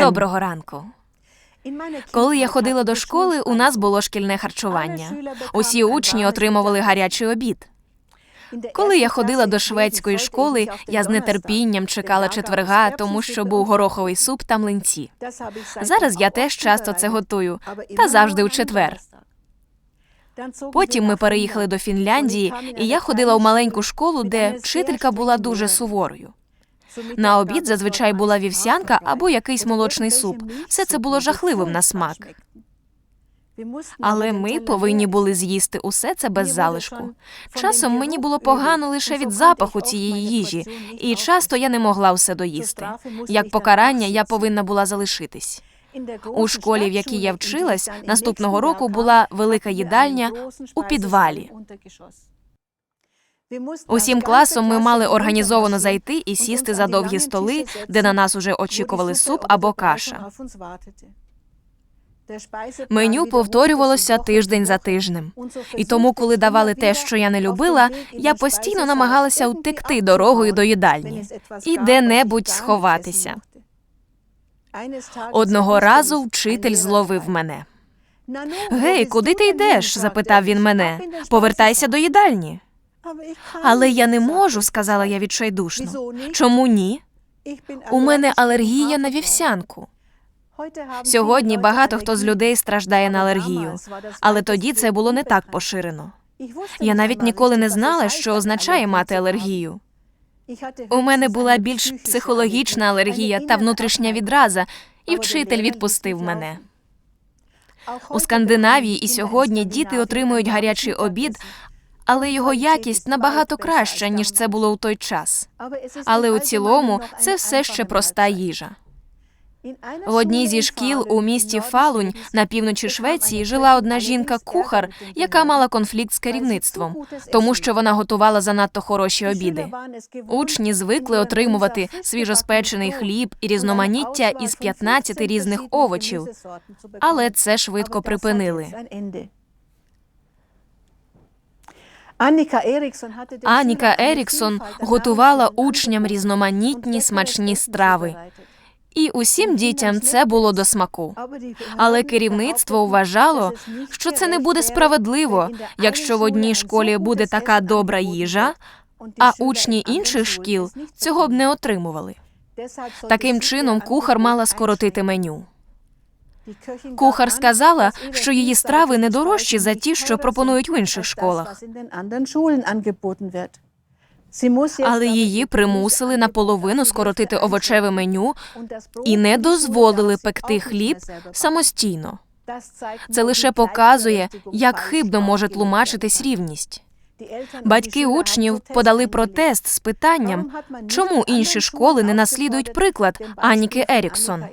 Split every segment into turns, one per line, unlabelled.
Доброго ранку. Коли я ходила до школи, у нас було шкільне харчування. Усі учні отримували гарячий обід. Коли я ходила до шведської школи, я з нетерпінням чекала четверга, тому що був гороховий суп та млинці. Зараз я теж часто це готую, та завжди у четвер. Потім ми переїхали до Фінляндії, і я ходила в маленьку школу, де вчителька була дуже суворою. На обід зазвичай була вівсянка або якийсь молочний суп. Все це було жахливим на смак. Але ми повинні були з'їсти усе це без залишку. Часом мені було погано лише від запаху цієї їжі, і часто я не могла все доїсти. Як покарання, я повинна була залишитись. У школі, в якій я вчилась, наступного року була велика їдальня у підвалі. Усім класом ми мали організовано зайти і сісти за довгі столи, де на нас уже очікували суп або каша. Меню повторювалося тиждень за тижнем. І тому, коли давали те, що я не любила, я постійно намагалася утекти дорогою до їдальні і де-небудь сховатися. Одного разу вчитель зловив мене. Гей, куди ти йдеш? запитав він мене. Повертайся до їдальні. Але я не можу, сказала я відчайдушно. Чому ні? У мене алергія на вівсянку. Сьогодні багато хто з людей страждає на алергію, але тоді це було не так поширено. Я навіть ніколи не знала, що означає мати алергію. У мене була більш психологічна алергія та внутрішня відраза, і вчитель відпустив мене. У Скандинавії і сьогодні діти отримують гарячий обід, але його якість набагато краща, ніж це було у той час. Але у цілому це все ще проста їжа. В одній зі шкіл у місті Фалунь на півночі Швеції жила одна жінка-кухар, яка мала конфлікт з керівництвом, тому що вона готувала занадто хороші обіди. Учні звикли отримувати свіжоспечений хліб і різноманіття із 15 різних овочів, але це швидко припинили. Аніка Еріксон готувала учням різноманітні смачні страви. І усім дітям це було до смаку. Але керівництво вважало, що це не буде справедливо, якщо в одній школі буде така добра їжа, а учні інших шкіл цього б не отримували. Таким чином, кухар мала скоротити меню. Кухар сказала, що її страви не дорожчі за ті, що пропонують в інших школах. Але її примусили наполовину скоротити овочеве меню і не дозволили пекти хліб самостійно. Це лише показує, як хибно може тлумачитись рівність. Батьки учнів подали протест з питанням, чому інші школи не наслідують приклад Аніки Еріксон.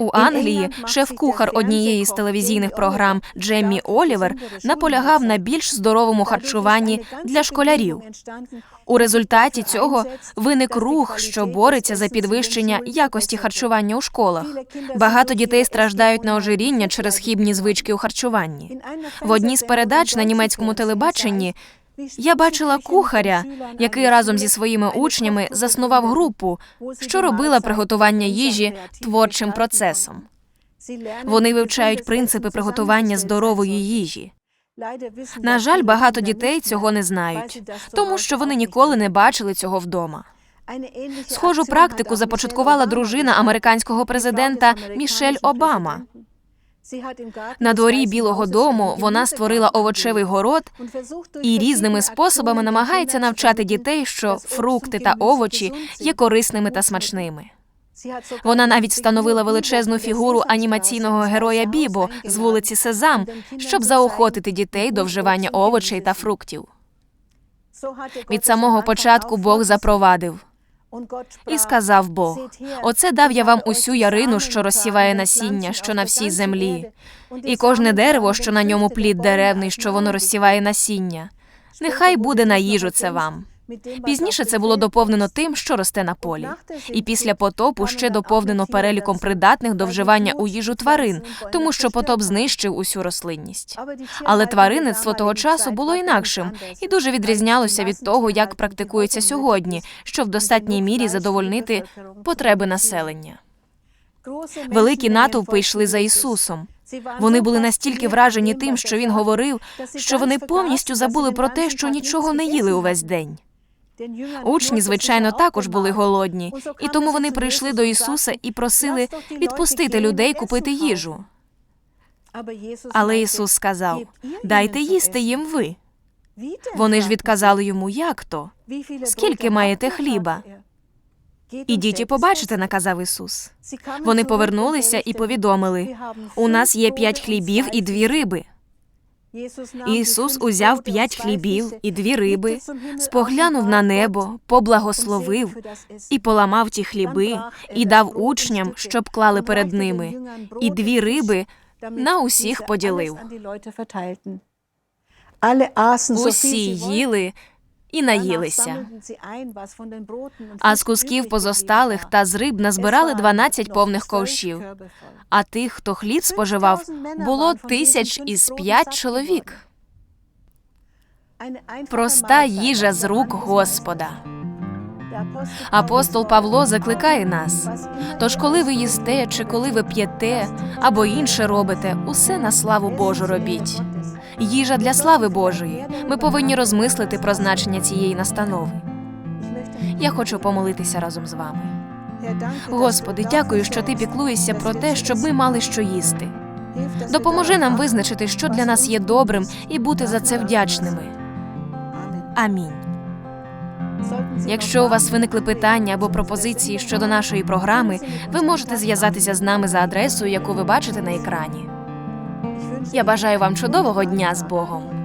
У Англії шеф-кухар однієї з телевізійних програм Джеммі Олівер наполягав на більш здоровому харчуванні для школярів. У результаті цього виник рух, що бореться за підвищення якості харчування у школах. Багато дітей страждають на ожиріння через хібні звички у харчуванні. В одній з передач на німецькому телебаченні я бачила кухаря, який разом зі своїми учнями заснував групу, що робила приготування їжі творчим процесом. Вони вивчають принципи приготування здорової їжі. На жаль, багато дітей цього не знають, тому що вони ніколи не бачили цього вдома. Схожу практику започаткувала дружина американського президента Мішель Обама. На дворі Білого дому вона створила овочевий город і різними способами намагається навчати дітей, що фрукти та овочі є корисними та смачними. Вона навіть встановила величезну фігуру анімаційного героя Бібо з вулиці Сезам, щоб заохотити дітей до вживання овочей та фруктів. Від самого початку Бог запровадив. І сказав Бог: Оце дав я вам усю ярину, що розсіває насіння, що на всій землі, і кожне дерево, що на ньому плід деревний, що воно розсіває насіння. Нехай буде на їжу це вам. Пізніше це було доповнено тим, що росте на полі. І після потопу ще доповнено переліком придатних до вживання у їжу тварин, тому що потоп знищив усю рослинність. Але тваринництво того часу було інакшим і дуже відрізнялося від того, як практикується сьогодні, щоб в достатній мірі задовольнити потреби населення. Великі натовпи йшли за Ісусом. Вони були настільки вражені тим, що він говорив, що вони повністю забули про те, що нічого не їли увесь день. Учні, звичайно, також були голодні, і тому вони прийшли до Ісуса і просили відпустити людей купити їжу. Але Ісус сказав: Дайте їсти їм ви. Вони ж відказали йому, як то? Скільки маєте хліба? Ідіть і побачите, наказав Ісус. Вони повернулися і повідомили: у нас є п'ять хлібів і дві риби. Ісус узяв п'ять хлібів і дві риби, споглянув на небо, поблагословив і поламав ті хліби, і дав учням, щоб клали перед ними, і дві риби на усіх поділив. Усі їли і наїлися. А з кусків позосталих та з риб назбирали 12 повних ковшів. А тих, хто хліб споживав, було тисяч із п'ять чоловік. Проста їжа з рук Господа. Апостол Павло закликає нас. Тож, коли ви їсте, чи коли ви п'єте або інше робите, усе на славу Божу робіть. Їжа для слави Божої. Ми повинні розмислити про значення цієї настанови. Я хочу помолитися разом з вами. Господи, дякую, що ти піклуєшся про те, щоб ми мали що їсти. Допоможи нам визначити, що для нас є добрим, і бути за це вдячними. Амінь. Якщо у вас виникли питання або пропозиції щодо нашої програми, ви можете зв'язатися з нами за адресою, яку ви бачите на екрані. Я бажаю вам чудового дня з Богом.